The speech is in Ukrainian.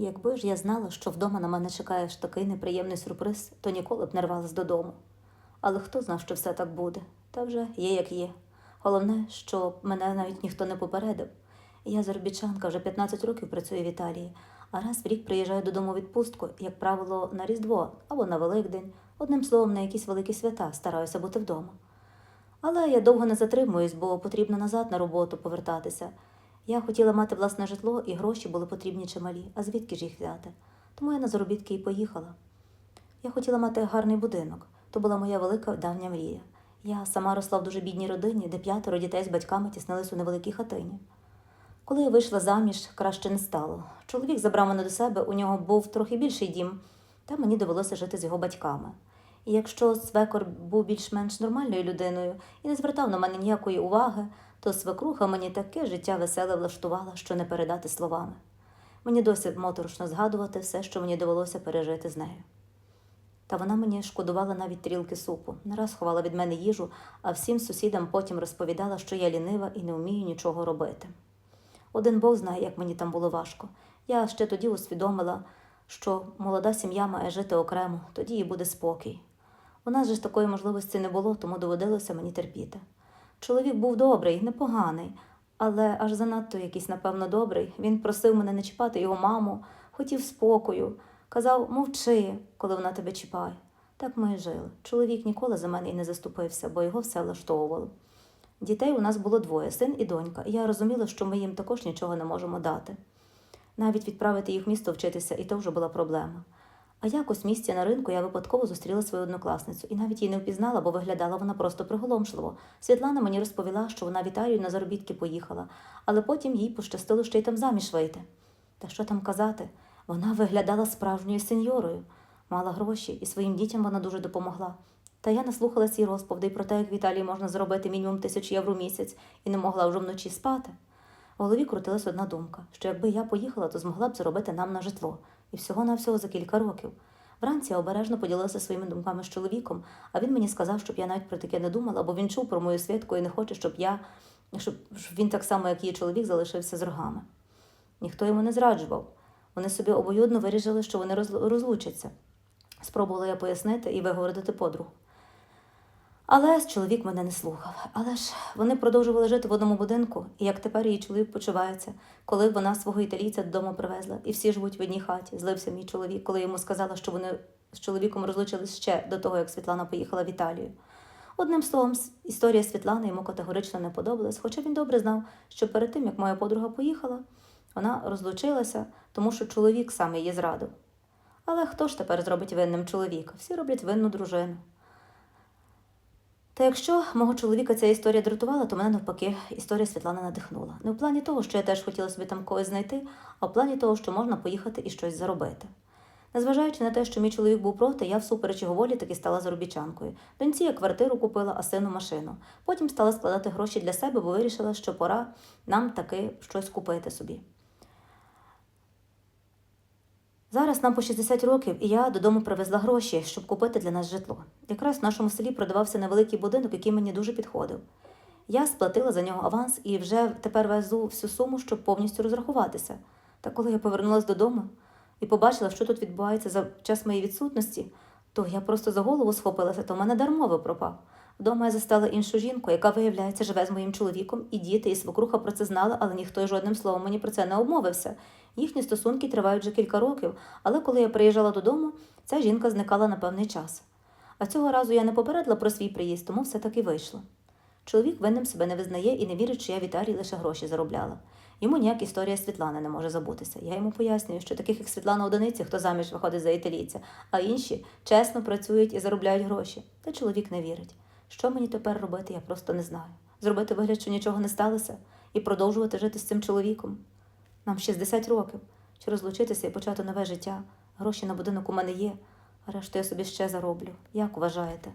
Якби ж я знала, що вдома на мене чекає ж такий неприємний сюрприз, то ніколи б не рвалась додому. Але хто знав, що все так буде? Та вже є, як є. Головне, що мене навіть ніхто не попередив. Я заробітчанка, вже 15 років працюю в Італії, а раз в рік приїжджаю додому відпустку, як правило, на Різдво або на Великдень, одним словом, на якісь великі свята стараюся бути вдома. Але я довго не затримуюсь, бо потрібно назад на роботу повертатися. Я хотіла мати власне житло, і гроші були потрібні чималі, а звідки ж їх взяти? Тому я на заробітки і поїхала. Я хотіла мати гарний будинок. То була моя велика давня мрія. Я сама росла в дуже бідній родині, де п'ятеро дітей з батьками тіснились у невеликій хатині. Коли я вийшла заміж, краще не стало. Чоловік забрав мене до себе, у нього був трохи більший дім, та мені довелося жити з його батьками. Якщо свекор був більш-менш нормальною людиною і не звертав на мене ніякої уваги, то свекруха мені таке життя веселе влаштувала, що не передати словами. Мені досі моторошно згадувати все, що мені довелося пережити з нею. Та вона мені шкодувала навіть трілки супу, не раз ховала від мене їжу, а всім сусідам потім розповідала, що я лінива і не вмію нічого робити. Один Бог знає, як мені там було важко. Я ще тоді усвідомила, що молода сім'я має жити окремо, тоді і буде спокій. У нас же ж такої можливості не було, тому доводилося мені терпіти. Чоловік був добрий, непоганий, але аж занадто якийсь, напевно, добрий. Він просив мене не чіпати його маму, хотів спокою, казав мовчи, коли вона тебе чіпає. Так ми і жили. Чоловік ніколи за мене і не заступився, бо його все влаштовувало. Дітей у нас було двоє син і донька, і я розуміла, що ми їм також нічого не можемо дати. Навіть відправити їх в місто вчитися, і то вже була проблема. А якось в місті на ринку я випадково зустріла свою однокласницю і навіть її не впізнала, бо виглядала вона просто приголомшливо. Світлана мені розповіла, що вона в Італію на заробітки поїхала, але потім їй пощастило ще й там заміж вийти. Та що там казати? Вона виглядала справжньою сеньорою, мала гроші, і своїм дітям вона дуже допомогла. Та я наслухалась її розповідей про те, як в Італії можна заробити мінімум тисяч євро в місяць і не могла вже вночі спати. В голові крутилась одна думка, що якби я поїхала, то змогла б заробити нам на житло. І всього-навсього за кілька років. Вранці я обережно поділилася своїми думками з чоловіком, а він мені сказав, щоб я навіть про таке не думала, бо він чув про мою свідку і не хоче, щоб я, щоб він так само, як її чоловік, залишився з рогами. Ніхто йому не зраджував. Вони собі обоюдно вирішили, що вони розлучаться. Спробувала я пояснити і вигородити подругу. Але чоловік мене не слухав. Але ж вони продовжували жити в одному будинку, і як тепер її чоловік почувається, коли вона свого італійця додому привезла, і всі живуть в одній хаті. Злився мій чоловік, коли йому сказала, що вони з чоловіком розлучились ще до того, як Світлана поїхала в Італію. Одним словом, історія Світлани йому категорично не подобалась, хоча він добре знав, що перед тим, як моя подруга поїхала, вона розлучилася, тому що чоловік сам її зрадив. Але хто ж тепер зробить винним чоловіка? Всі роблять винну дружину. Та якщо мого чоловіка ця історія дратувала, то мене навпаки історія Світлани надихнула. Не в плані того, що я теж хотіла собі там когось знайти, а в плані того, що можна поїхати і щось заробити. Незважаючи на те, що мій чоловік був проти, я всупереч його волі таки стала заробітчанкою. Доньці я квартиру купила, а сину машину. Потім стала складати гроші для себе, бо вирішила, що пора нам таки щось купити собі. Зараз нам по 60 років, і я додому привезла гроші, щоб купити для нас житло. Якраз в нашому селі продавався невеликий будинок, який мені дуже підходив. Я сплатила за нього аванс і вже тепер везу всю суму, щоб повністю розрахуватися. Та коли я повернулася додому і побачила, що тут відбувається за час моєї відсутності, то я просто за голову схопилася, то в мене дармово пропав. Вдома я застала іншу жінку, яка, виявляється, живе з моїм чоловіком, і діти, і свекруха про це знали, але ніхто жодним словом мені про це не обмовився. Їхні стосунки тривають вже кілька років, але коли я приїжджала додому, ця жінка зникала на певний час. А цього разу я не попередила про свій приїзд, тому все таки вийшло. Чоловік винним себе не визнає і не вірить, що я в Італії лише гроші заробляла. Йому ніяк історія Світлани не може забутися. Я йому пояснюю, що таких, як Світлана одиниці, хто заміж виходить за італійця, а інші чесно працюють і заробляють гроші. Та чоловік не вірить. Що мені тепер робити, я просто не знаю. Зробити вигляд, що нічого не сталося, і продовжувати жити з цим чоловіком. Нам 60 років. Чи розлучитися і почати нове життя? Гроші на будинок у мене є, а решту я собі ще зароблю. Як вважаєте?